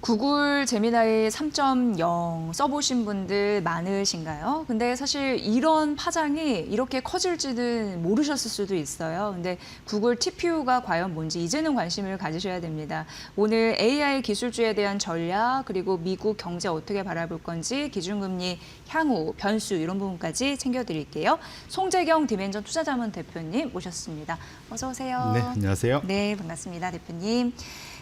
구글 제미나이 3.0 써보신 분들 많으신가요? 근데 사실 이런 파장이 이렇게 커질지는 모르셨을 수도 있어요. 근데 구글 TPU가 과연 뭔지 이제는 관심을 가지셔야 됩니다. 오늘 AI 기술주에 대한 전략 그리고 미국 경제 어떻게 바라볼 건지 기준금리 향후 변수 이런 부분까지 챙겨드릴게요. 송재경 디멘전 투자자문 대표님 모셨습니다. 어서 오세요. 네, 안녕하세요. 네, 반갑습니다, 대표님.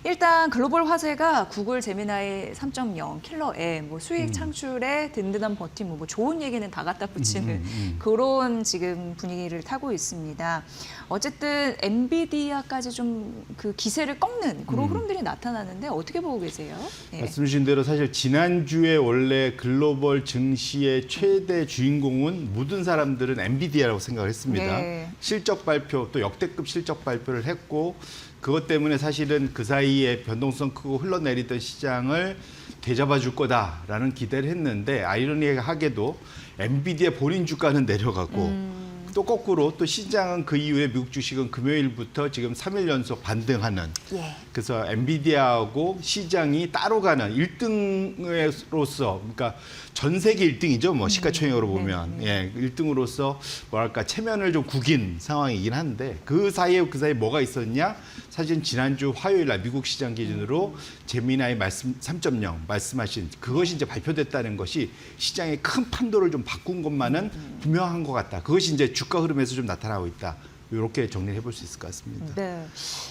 일단 글로벌 화제가 구글 제미나이 3.0 킬러 앱, 뭐 수익 창출에 든든한 버팀목, 뭐 좋은 얘기는 다 갖다 붙이는 음, 음. 그런 지금 분위기를 타고 있습니다. 어쨌든 엔비디아까지 좀 그 기세를 꺾는 그런 음. 흐름들이 나타나는데 어떻게 보고 계세요? 네. 말씀 주신 대로 사실 지난주에 원래 글로벌 증시의 최대 주인공은 모든 사람들은 엔비디아라고 생각을 했습니다. 네. 실적 발표 또 역대급 실적 발표를 했고 그것 때문에 사실은 그 사이에 변동성 크고 흘러내리던 시장을 되잡아 줄 거다라는 기대를 했는데 아이러니하게도 엔비디아 본인 주가는 내려가고 음. 또 거꾸로 또 시장은 그 이후에 미국 주식은 금요일부터 지금 3일 연속 반등하는 예. 그래서 엔비디아하고 시장이 따로 가는 1등으로서 그러니까 전 세계 1등이죠. 뭐 시가총액으로 보면 예, 1등으로서 뭐랄까 체면을 좀 구긴 상황이긴 한데 그 사이에 그 사이에 뭐가 있었냐? 사실 지난주 화요일 날 미국 시장 기준으로 제미나이 말씀 3.0 말씀하신 그것이 이제 발표됐다는 것이 시장의 큰 판도를 좀 바꾼 것만은 분명한 것 같다. 그것이 이제 주가 흐름에서 좀 나타나고 있다. 이렇게 정리해 볼 수 있을 것 같습니다. 네.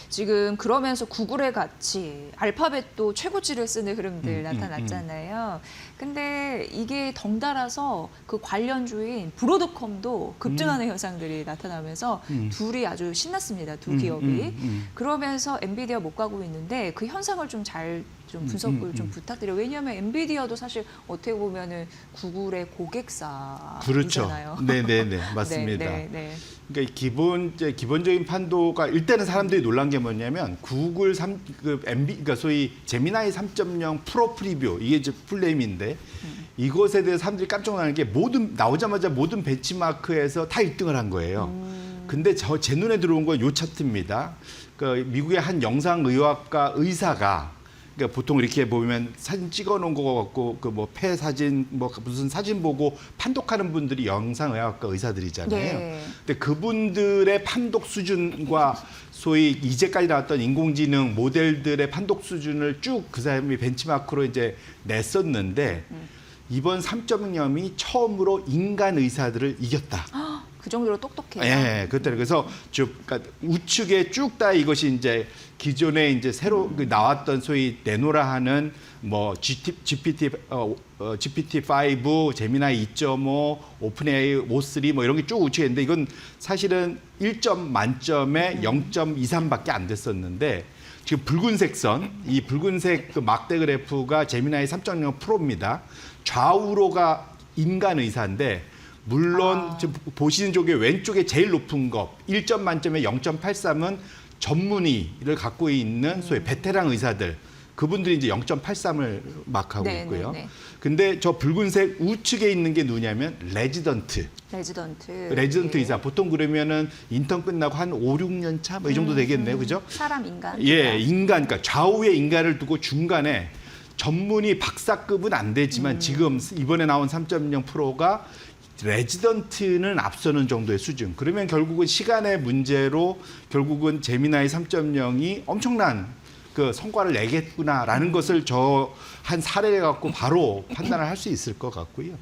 지금 그러면서 구글의 가치, 알파벳도 최고치를 쓰는 흐름들 음, 음, 나타났잖아요. 근데 이게 덩달아서 그 관련주인 브로드컴도 급증하는 현상들이 나타나면서 음. 둘이 아주 신났습니다. 두 음, 기업이. 음, 음. 그러면서 엔비디아 못 가고 있는데 그 현상을 좀 잘 좀 음, 분석을 음, 좀 음. 부탁드려요. 왜냐하면 엔비디아도 사실 어떻게 보면은 구글의 고객사잖아요. 그렇죠. 네, 네, 네, 맞습니다. 네, 네, 네. 그러니까 기본 이제 기본적인 판도가 일단은 사람들이 놀란 게 뭐냐면 구글 3, 그 MB 그러니까 소위 제미나이 3.0 프로 프리뷰 이게 이제 풀네임인데 이것에 대해 서 사람들이 깜짝 놀라는 게 모든 나오자마자 모든 벤치마크에서 다 1등을 한 거예요. 근데 저 제 눈에 들어온 건 요 차트입니다. 그 미국의 한 영상의학과 의사가 그러니까 보통 이렇게 보면 사진 찍어 놓은 거 같고 그 뭐 폐 사진 뭐 무슨 사진 보고 판독하는 분들이 영상의학과 의사들이잖아요. 네. 근데 그분들의 판독 수준과 소위 이제까지 나왔던 인공지능 모델들의 판독 수준을 쭉 그 사람이 벤치마크로 이제 냈었는데 이번 3.0이 처음으로 인간 의사들을 이겼다. 그 정도로 똑똑해요. 예, 그때 그래서 쭉 그러니까 우측에 쭉 다 이것이 이제 기존에 이제 새로 그 나왔던 소위 내노라 하는 뭐 GT, GPT 어, 어, GPT-5, 제미나이 2.5, 오픈AI 5.3 뭐 이런 게 쭉 우측에 있는데 이건 사실은 1점 만점에 0.23밖에 안 됐었는데 지금 붉은색 선, 이 붉은색 그 막대 그래프가 제미나이 3.0 프로입니다. 좌우로가 인간 의사인데 물론 아. 지금 보시는 쪽에 왼쪽에 제일 높은 거 1점 만점에 0.83은 전문의를 갖고 있는 소위 베테랑 의사들 그분들이 이제 0.83을 막 하고 네, 있고요. 네, 네. 근데 저 붉은색 우측에 있는 게 누구냐면 레지던트. 레지던트. 레지던트 예. 의사. 보통 그러면은 인턴 끝나고 한 5, 6년 차 뭐 이 정도 되겠네요. 그죠? 사람 인간. 예, 인간, 그러니까 좌우에 인간을 두고 중간에 전문의 박사급은 안 되지만 지금 이번에 나온 3.0 프로가 레지던트는 앞서는 정도의 수준. 그러면 결국은 시간의 문제로 결국은 제미나이 3.0이 엄청난 그 성과를 내겠구나라는 것을 저 한 사례를 갖고 바로 판단을 할 수 있을 것 같고요.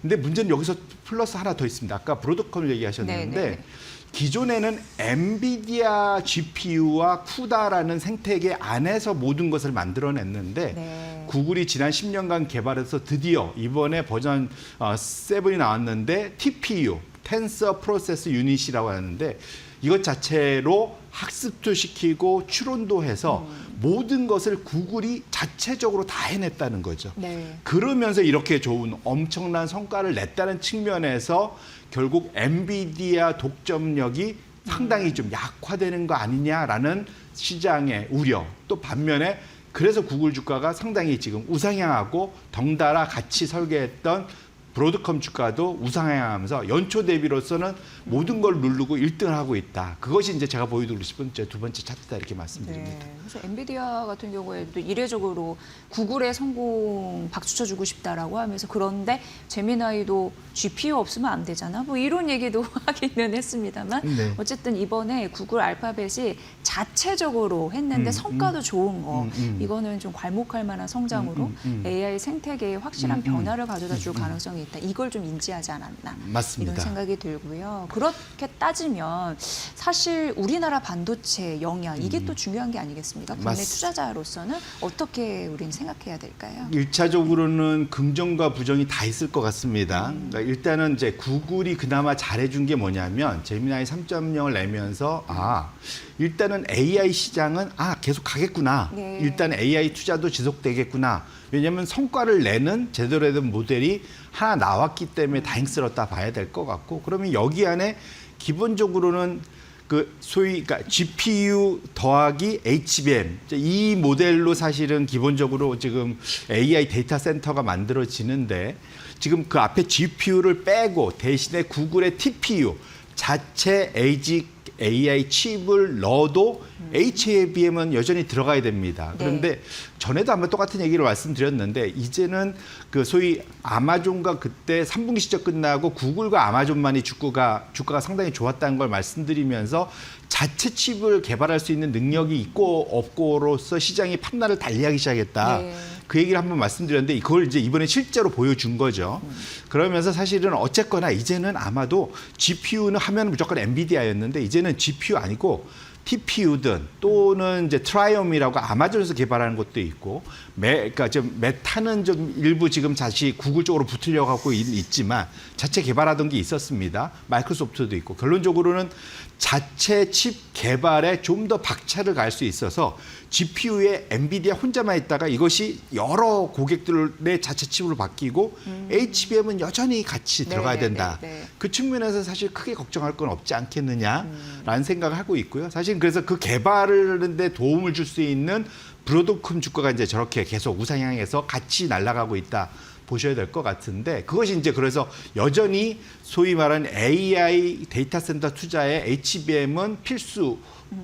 근데 문제는 여기서 플러스 하나 더 있습니다. 아까 브로드컴을 얘기하셨는데 네, 네, 네. 기존에는 엔비디아 GPU와 쿠다라는 생태계 안에서 모든 것을 만들어냈는데 네. 구글이 지난 10년간 개발해서 드디어 이번에 버전 어, 7이 나왔는데 TPU, 텐서 프로세스 유닛이라고 하는데 이것 자체로 학습도 시키고 추론도 해서 모든 것을 구글이 자체적으로 다 해냈다는 거죠. 네. 그러면서 이렇게 좋은 엄청난 성과를 냈다는 측면에서 결국 엔비디아 독점력이 상당히 좀 약화되는 거 아니냐라는 시장의 우려. 또 반면에 그래서 구글 주가가 상당히 지금 우상향하고 덩달아 같이 설계했던 브로드컴 주가도 우상향하면서 연초 대비로서는 모든 걸 누르고 1등을 하고 있다. 그것이 이제 제가 보여드리고 싶은 제두 번째 차트다 이렇게 말씀드립니다. 네. 그래서 엔비디아 같은 경우에도 이례적으로 구글의 성공 박수 쳐 주고 싶다라고 하면서 그런데 제미나이도 GPU 없으면 안 되잖아. 뭐 이런 얘기도 하기는 했습니다만 네. 어쨌든 이번에 구글 알파벳이 자체적으로 했는데 음, 성과도 좋은 거 음, 음. 이거는 좀 괄목할 만한 성장으로 음, 음, 음. AI 생태계에 확실한 음, 음. 변화를 가져다 줄 가능성이 있다. 이걸 좀 인지하지 않았나. 맞습니다. 이런 생각이 들고요. 그렇게 따지면 사실 우리나라 반도체 영향 이게 또 중요한 게 아니겠습니까? 국내 음. 맞- 투자자로서는 어떻게 우리는 생각해야 될까요? 일차적으로는 긍정과 부정이 다 있을 것 같습니다. 음. 그러니까 일단은 이제 구글이 그나마 잘해준 게 뭐냐면 제미나이 3.0을 내면서 아 일단은 AI 시장은 아 계속 가겠구나. 네. 일단 AI 투자도 지속되겠구나. 왜냐하면 성과를 내는 제대로 된 모델이 하나 나왔기 때문에 다행스럽다 봐야 될 것 같고 그러면 여기 안에 기본적으로는 그 소위 그러니까 GPU 더하기 HBM 이 모델로 사실은 기본적으로 지금 AI 데이터 센터가 만들어지는데 지금 그 앞에 GPU를 빼고 대신에 구글의 TPU 자체 AG AI 칩을 넣어도 HBM은 여전히 들어가야 됩니다. 네. 그런데 전에도 한번 똑같은 얘기를 말씀드렸는데 이제는 그 소위 아마존과 그때 3분기 실적 끝나고 구글과 아마존만이 주가가 주가가 상당히 좋았다는 걸 말씀드리면서 자체 칩을 개발할 수 있는 능력이 있고 없고로서 시장이 판단을 달리하기 시작했다. 네. 그 얘기를 한번 말씀드렸는데 그걸 이제 이번에 실제로 보여준 거죠. 그러면서 사실은 어쨌거나 이제는 아마도 GPU는 하면 무조건 엔비디아였는데 이제는 GPU 아니고 TPU든 또는 이제 트라이옴이라고 아마존에서 개발하는 것도 있고 메 그러니까 좀 메타는 좀 일부 지금 다시 구글 쪽으로 붙으려고 하고 있- 있지만 자체 개발하던 게 있었습니다. 마이크로소프트도 있고 결론적으로는 자체 칩 개발에 좀 더 박차를 갈 수 있어서 GPU에 엔비디아 혼자만 있다가 이것이 여러 고객들의 자체 칩으로 바뀌고 HBM은 여전히 같이 네, 들어가야 네, 된다. 네, 네. 그 측면에서 사실 크게 걱정할 건 없지 않겠느냐라는 생각을 하고 있고요. 사실 그래서 그 개발을 하는데 도움을 줄 수 있는 브로드컴 주가가 이제 저렇게 계속 우상향해서 같이 날아가고 있다. 보셔야 될 것 같은데 그것이 이제 그래서 여전히 소위 말하는 AI 데이터 센터 투자에 HBM은 필수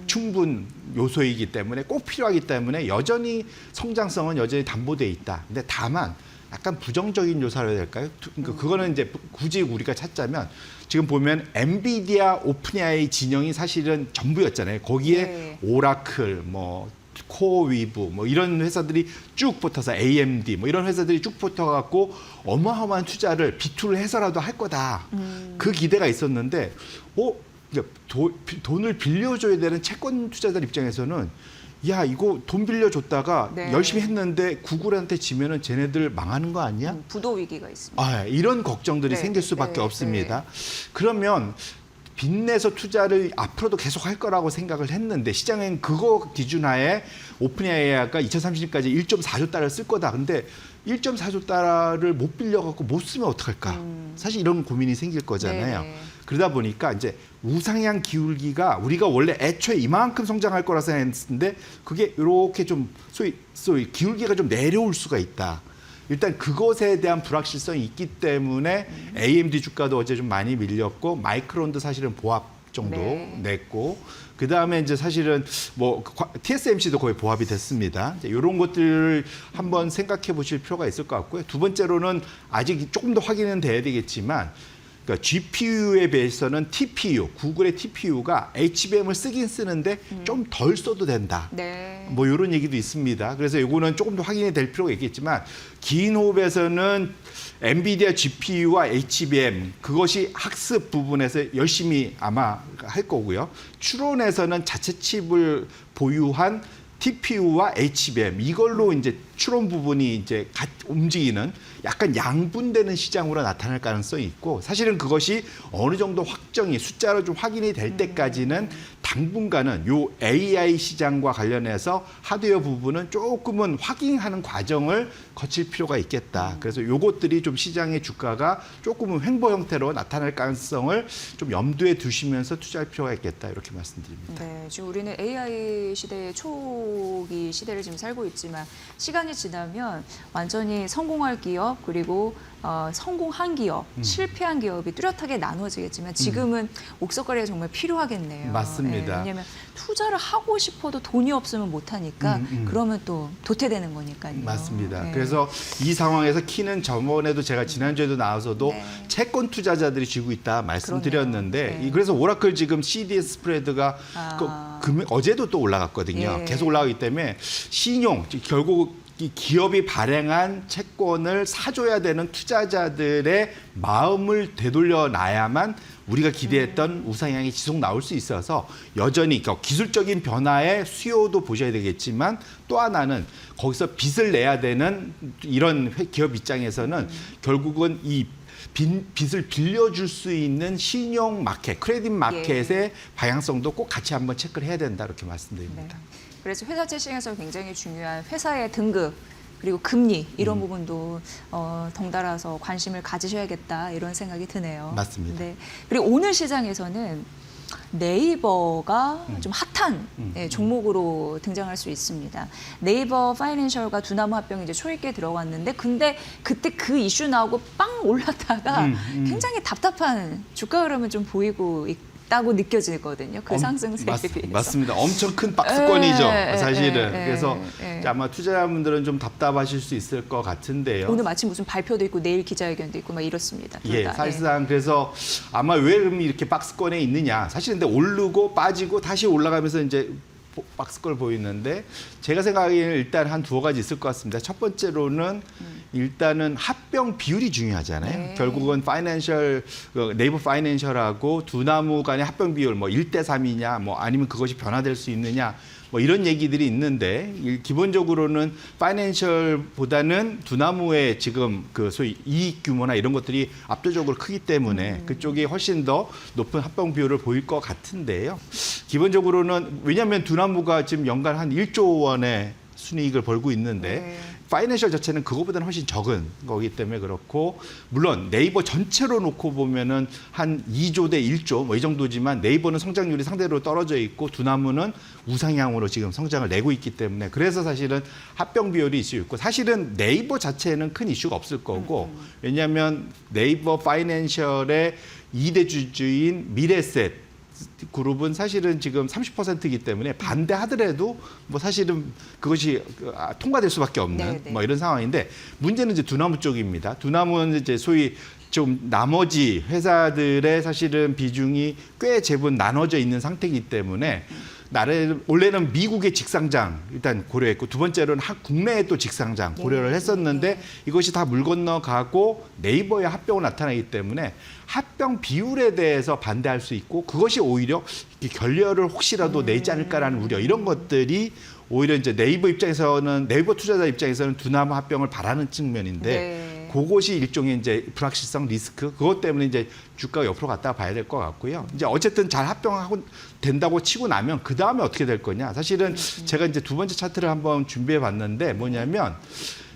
충분 요소이기 때문에 꼭 필요하기 때문에 여전히 성장성은 여전히 담보돼 있다. 근데 다만 약간 부정적인 요소라 해야 될까요? 두- 그러니까 그거는 이제 굳이 우리가 찾자면 지금 보면 엔비디아 오픈AI 진영이 사실은 전부였잖아요. 거기에 네. 오라클 뭐 코위브 뭐 이런 회사들이 쭉 붙어서 AMD 뭐 이런 회사들이 쭉 붙어갖고 어마어마한 투자를 비투를 해서라도 할 거다. 그 기대가 있었는데, 어 이제 도- 비- 돈을 빌려줘야 되는 채권 투자자 입장에서는 야 이거 돈 빌려줬다가 네. 열심히 했는데 구글한테 지면은 쟤네들 망하는 거 아니야? 음, 부도 위기가 있습니다. 아, 이런 걱정들이 네, 생길 수밖에 네, 없습니다. 그러면 빚내서 투자를 앞으로도 계속 할 거라고 생각을 했는데 시장은 그거 기준하에 오픈AI가 2030년까지 1.4조 달러를 쓸 거다. 근데 1.4조 달러를 못 빌려갖고 못 쓰면 어떡할까? 사실 이런 고민이 생길 거잖아요. 음. 네네. 그러다 보니까 이제 우상향 기울기가 우리가 원래 애초에 이만큼 성장할 거라 생각했는데 그게 이렇게 좀 소위 소위 기울기가 좀 내려올 수가 있다. 일단 그것에 대한 불확실성이 있기 때문에 AMD 주가도 어제 좀 많이 밀렸고 마이크론도 사실은 보합 정도 네. 냈고 그 다음에 이제 사실은 뭐 과- TSMC도 거의 보합이 됐습니다. 이제 이런 것들을 한번 생각해 보실 필요가 있을 것 같고요. 두 번째로는 아직 조금 더 확인은 돼야 되겠지만 그러니까 GPU에 비해서는 TPU, 구글의 TPU가 HBM을 쓰긴 쓰는데 좀덜 써도 된다. 네. 뭐 이런 얘기도 있습니다. 그래서 이거는 조금 더 확인이 될 필요가 있겠지만 긴 호흡에서는 엔비디아 GPU와 HBM 그것이 학습 부분에서 열심히 아마 할 거고요. 추론에서는 자체 칩을 보유한 TPU와 HBM 이걸로 이제 추론 부분이 이제 같 움직이는 약간 양분되는 시장으로 나타날 가능성이 있고 사실은 그것이 어느 정도 확정이 숫자로 좀 확인이 될 때까지는 당분간은 요 AI 시장과 관련해서 하드웨어 부분은 조금은 확인하는 과정을 거칠 필요가 있겠다. 그래서 요것들이 좀 시장의 주가가 조금은 횡보 형태로 나타날 가능성을 좀 염두에 두시면서 투자할 필요가 있겠다. 이렇게 말씀드립니다. 네, 지금 우리는 AI 시대의 초기 시대를 지금 살고 있지만 시간이 지나면 완전히 성공할 기업 그리고 어, 성공한 기업, 음. 실패한 기업이 뚜렷하게 나눠지겠지만 지금은 옥석거리가 정말 필요하겠네요. 맞습니다. 예, 왜냐하면 투자를 하고 싶어도 돈이 없으면 못 하니까 음, 음. 그러면 또 도태되는 거니까요. 맞습니다. 예. 그래서 이 상황에서 키는 저번에도 제가 지난주에도 나와서도 네. 채권 투자자들이 쥐고 있다 말씀드렸는데. 네. 이- 그래서 오라클 지금 CDS 스프레드가 아. 그 금- 어제도 또 올라갔거든요. 예. 계속 올라가기 때문에 신용 즉 결국 이 기업이 발행한 채권을 사줘야 되는 투자 자들의 마음을 되돌려 놔야만 우리가 기대했던 우상향이 지속 나올 수 있어서 여전히 그러니까 기술적인 변화의 수요도 보셔야 되겠지만 또 하나는 거기서 빚을 내야 되는 이런 회- 기업 입장에서는 결국은 이 빈- 빚을 빌려줄 수 있는 신용 마켓, 크레딧 마켓의 방향성도 꼭 같이 한번 체크를 해야 된다 이렇게 네. 말씀드립니다. 그래서 회사 채싱에서 굉장히 중요한 회사의 등급 그리고 금리 이런 음. 부분도 어, 덩달아서 관심을 가지셔야겠다 이런 생각이 드네요. 맞습니다. 네. 그리고 오늘 시장에서는 네이버가 음. 좀 핫한 예, 종목으로 등장할 수 있습니다. 네이버 파이낸셜과 두나무 합병이 이제 초입기에 들어갔는데 근데 그때 그 이슈 나오고 빵 올랐다가 음, 음. 굉장히 답답한 주가 흐름은 좀 보이고 있 다고 느껴지거든요. 그 엄- 상승세에 맞, 비해서. 맞습니다. 엄청 큰 박스권이죠, 예, 예, 사실은. 예, 예, 그래서 예. 아마 투자자분들은 좀 답답하실 수 있을 것 같은데요. 오늘 마침 무슨 발표도 있고 내일 기자회견도 있고 막 이렇습니다. 둘 예, 다. 사실상 그래서 아마 왜 그럼 이렇게 박스권에 있느냐. 사실 근데 오르고 빠지고 다시 올라가면서 이제 보- 박스권 보이는데 제가 생각하기에는 일단 한 두어 가지 있을 것 같습니다. 첫 번째로는 일단은 합병 비율이 중요하잖아요. 네. 결국은 파이낸셜 그 네이버 파이낸셜하고 두나무 간의 합병 비율 뭐 1대 3이냐 뭐 아니면 그것이 변화될 수 있느냐 뭐 이런 얘기들이 있는데 일- 기본적으로는 파이낸셜보다는 두나무의 지금 그 소위 이익 규모나 이런 것들이 압도적으로 크기 때문에 그쪽이 훨씬 더 높은 합병 비율을 보일 것 같은데요. 기본적으로는 왜냐하면 두나 무가 지금 연간 한 1조 원의 순이익을 벌고 있는데 네. 파이낸셜 자체는 그거보다는 훨씬 적은 거기 때문에 그렇고 물론 네이버 전체로 놓고 보면은 한 2조 대 1조 뭐 이 정도지만 네이버는 성장률이 상대로 떨어져 있고 두나무는 우상향으로 지금 성장을 내고 있기 때문에 그래서 사실은 합병 비율이 있수 있고 사실은 네이버 자체는 큰 이슈가 없을 거고 왜냐하면 네이버 파이낸셜의 2대 주주인 미래셋 그룹은 사실은 지금 30%이기 때문에 반대하더라도 뭐 사실은 그것이 그, 아, 통과될 수밖에 없는 네, 네. 뭐 이런 상황인데 문제는 이제 두나무 쪽입니다. 두나무는 이제 소위 좀 나머지 회사들의 사실은 비중이 꽤 제법 나눠져 있는 상태이기 때문에 나를 원래는 미국의 직상장 일단 고려했고 두 번째로는 한 국내에 또 직상장 고려를 네, 했었는데 네. 이것이 다 물 건너가고 네이버의 합병으로 나타나기 때문에 합병 비율에 대해서 반대할 수 있고 그것이 오히려 결렬을 혹시라도 내지 않을까라는 우려 이런 것들이 오히려 이제 네이버 입장에서는 네이버 투자자 입장에서는 두나무 합병을 바라는 측면인데 네. 그것이 일종의 이제 불확실성 리스크 그것 때문에 이제 주가가 옆으로 갔다 봐야 될 것 같고요. 이제 어쨌든 잘 합병하고 된다고 치고 나면 그 다음에 어떻게 될 거냐. 사실은 제가 이제 두 번째 차트를 한번 준비해 봤는데 뭐냐면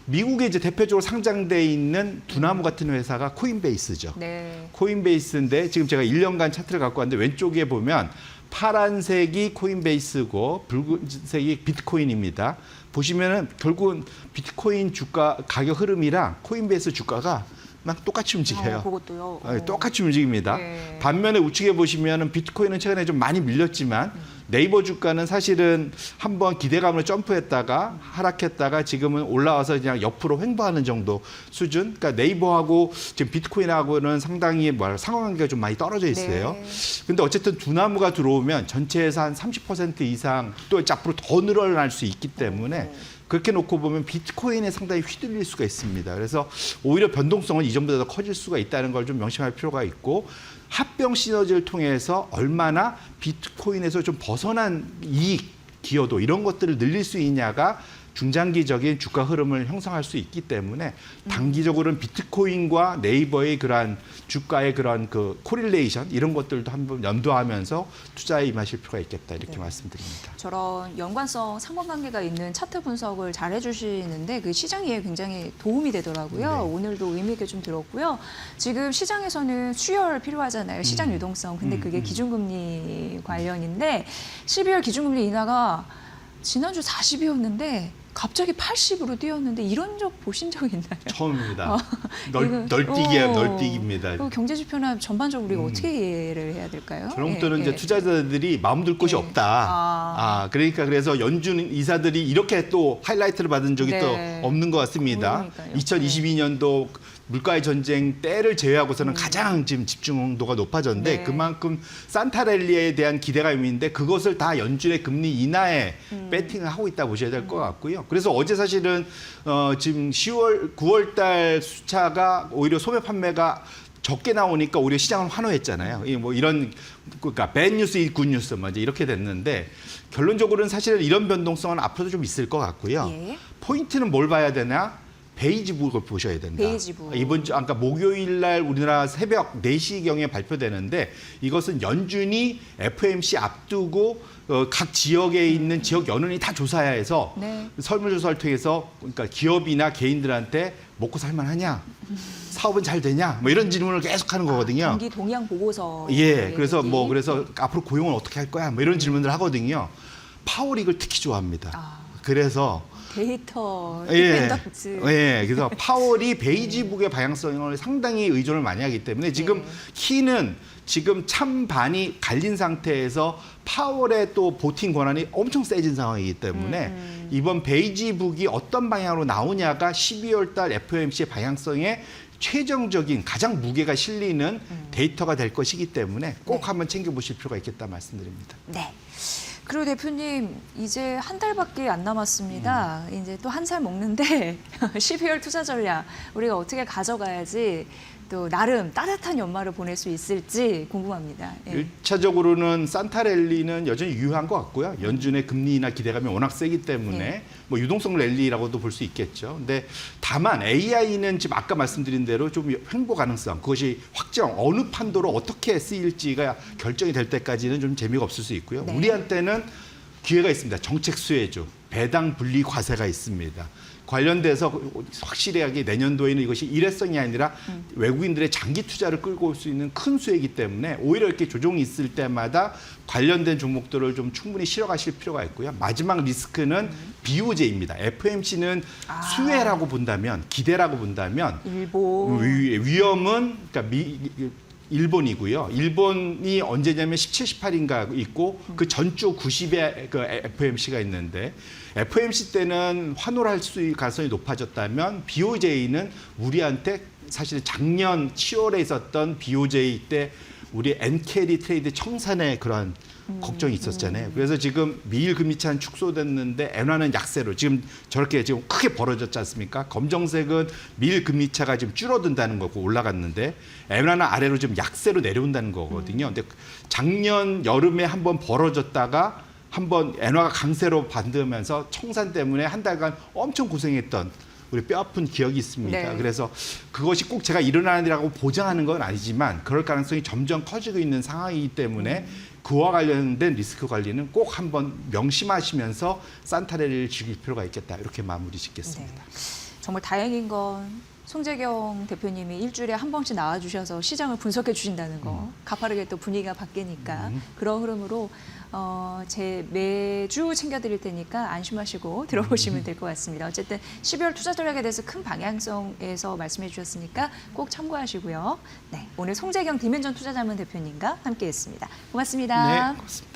미국에 이제 대표적으로 상장돼 있는 두나무 같은 회사가 코인베이스죠. 네. 코인베이스인데 지금 제가 1년간 차트를 갖고 왔는데 왼쪽에 보면 파란색이 코인베이스고 붉은색이 비트코인입니다. 보시면은 결국은 비트코인 주가 가격 흐름이랑 코인베이스 주가가 막 똑같이 움직여요. 어, 그것도요. 네, 어. 똑같이 움직입니다. 네. 반면에 우측에 보시면은 비트코인은 최근에 좀 많이 밀렸지만 네이버 주가는 사실은 한번 기대감을 점프했다가 하락했다가 지금은 올라와서 그냥 옆으로 횡보하는 정도 수준. 그러니까 네이버하고 지금 비트코인하고는 상당히 뭐 상관관계가 좀 많이 떨어져 있어요. 네. 근데 어쨌든 두 나무가 들어오면 전체에서 한 30% 이상 또 앞으로 더 늘어날 수 있기 때문에 그렇게 놓고 보면 비트코인에 상당히 휘둘릴 수가 있습니다. 그래서 오히려 변동성은 이전보다 더 커질 수가 있다는 걸 좀 명심할 필요가 있고 합병 시너지를 통해서 얼마나 비트코인에서 좀 벗어난 이익 기여도 이런 것들을 늘릴 수 있냐가 중장기적인 주가 흐름을 형성할 수 있기 때문에 단기적으로는 비트코인과 네이버의 그러한 주가의 그런 그 코릴레이션 이런 것들도 한번 연도하면서 투자에 임하실 필요가 있겠다 이렇게 네. 말씀드립니다. 저런 연관성, 상관관계가 있는 차트 분석을 잘 해주시는데 그 시장 이해에 굉장히 도움이 되더라고요. 네. 오늘도 의미 있게 좀 들었고요. 지금 시장에서는 수혈 필요하잖아요. 시장 음. 유동성. 근데 음, 그게 음. 기준금리 관련인데 12월 기준금리 인하가 지난주 40이었는데 갑자기 80으로 뛰었는데 이런 적 보신 적 있나요? 처음입니다. 어, 이거- 널뛰기야 어. 널뛰기입니다. 그 경제 지표나 전반적으로 우리가 음. 어떻게 이해를 해야 될까요? 저런 것들은 예, 이제 예. 투자자들이 마음 둘 곳이 예. 없다. 아. 아. 그러니까 그래서 연준 이사들이 이렇게 또 하이라이트를 받은 적이 네. 또 없는 것 같습니다. 그러니까요. 2022년도 물가의 전쟁 때를 제외하고서는 가장 지금 집중도가 높아졌는데 음. 네. 그만큼 산타랠리에 대한 기대감이 있는데 그것을 다 연준의 금리 인하에 음. 배팅을 하고 있다 보셔야 될 것 같고요. 그래서 어제 사실은 어, 지금 10월, 9월 달 수차가 오히려 소매 판매가 적게 나오니까 오히려 시장은 환호했잖아요. 이뭐 이런 그러니까 밴 뉴스, 이 굿뉴스 뭐 이제 이렇게 됐는데 결론적으로는 사실은 이런 변동성은 앞으로도 좀 있을 것 같고요. 예. 포인트는 뭘 봐야 되나? 베이지북을 보셔야 된다. 베이지북. 이번 주 아까 목요일 날 우리나라 새벽 4시경에 발표되는데 이것은 연준이 FMC 앞두고 어, 각 지역에 있는 지역 연은이 다 조사해서 네. 설문조사를 통해서 그러니까 기업이나 개인들한테 먹고 살만하냐, 사업은 잘 되냐, 뭐 이런 질문을 계속 하는 거거든요. 경기 동향 보고서. 예, 그래서 얘기. 뭐 그래서 앞으로 고용을 어떻게 할 거야, 뭐 이런 질문을 하거든요. 파월 이걸 특히 좋아합니다. 아. 그래서 데이터 예, 디펜던트. 예, 그래서 파월이 베이지북의 방향성을 상당히 의존을 많이 하기 때문에 지금 네. 키는 지금 찬반이 갈린 상태에서 파월의 또 보팅 권한이 엄청 세진 상황이기 때문에 음, 이번 베이지북이 어떤 방향으로 나오냐가 12월 달 FOMC의 방향성에 최종적인 가장 무게가 실리는 데이터가 될 것이기 때문에 꼭 음. 네. 한번 챙겨보실 필요가 있겠다 말씀드립니다. 네. 그리고 대표님 이제 한 달밖에 안 남았습니다. 음. 이제 또 한 살 먹는데 12월 투자 전략 우리가 어떻게 가져가야지 또 나름 따뜻한 연말을 보낼 수 있을지 궁금합니다. 예. 일차적으로는 산타랠리는 여전히 유효한 것 같고요. 연준의 금리 인하 기대감이 워낙 세기 때문에 네. 뭐 유동성 랠리라고도 볼 수 있겠죠. 근데 다만 AI는 지금 아까 말씀드린 대로 좀 횡보 가능성 그것이 확정 어느 판도로 어떻게 쓰일지가 결정이 될 때까지는 좀 재미가 없을 수 있고요. 네. 우리한테는 기회가 있습니다. 정책 수혜주, 배당 분리 과세가 있습니다. 관련돼서 확실하게 내년도에는 이것이 일회성이 아니라 외국인들의 장기 투자를 끌고 올 수 있는 큰 수혜이기 때문에 오히려 이렇게 조정이 있을 때마다 관련된 종목들을 좀 충분히 실어가실 필요가 있고요. 마지막 리스크는 BOJ입니다. FMC는 아. 수혜라고 본다면 기대라고 본다면 일본 위, 위험은 그러니까 미, 일본이고요. 일본이 언제냐면 17, 18인가 있고 그 전주 90에 그 FMC가 있는데 FMC 때는 환호를 할수 있는 가능성이 높아졌다면 BOJ는 우리한테 사실 작년 10월에 있었던 BOJ 때 우리 엔캐리 트레이드 청산의 그런 걱정이 있었잖아요. 그래서 지금 미일 금리차는 축소됐는데 엔화는 약세로 지금 저렇게 지금 크게 벌어졌지 않습니까? 검정색은 미일 금리차가 지금 줄어든다는 거고 올라갔는데 엔화는 아래로 좀 약세로 내려온다는 거거든요. 근데 작년 여름에 한번 벌어졌다가 한번 엔화가 강세로 반등하면서 청산 때문에 한 달간 엄청 고생했던 우리 뼈아픈 기억이 있습니다. 네. 그래서 그것이 꼭 제가 일어나는 일이라고 보장하는 건 아니지만 그럴 가능성이 점점 커지고 있는 상황이기 때문에 그와 관련된 리스크 관리는 꼭 한번 명심하시면서 산타레를 즐길 필요가 있겠다. 이렇게 마무리 짓겠습니다. 정말 다행인 건 송재경 대표님이 일주일에 한 번씩 나와주셔서 시장을 분석해 주신다는 거 가파르게 또 분위기가 바뀌니까 그런 흐름으로 어, 제 매주 챙겨드릴 테니까 안심하시고 들어보시면 될 것 같습니다. 어쨌든 12월 투자 전략에 대해서 큰 방향성에서 말씀해 주셨으니까 꼭 참고하시고요. 네, 오늘 송재경 디멘전 투자자문 대표님과 함께했습니다. 고맙습니다. 네, 고맙습니다.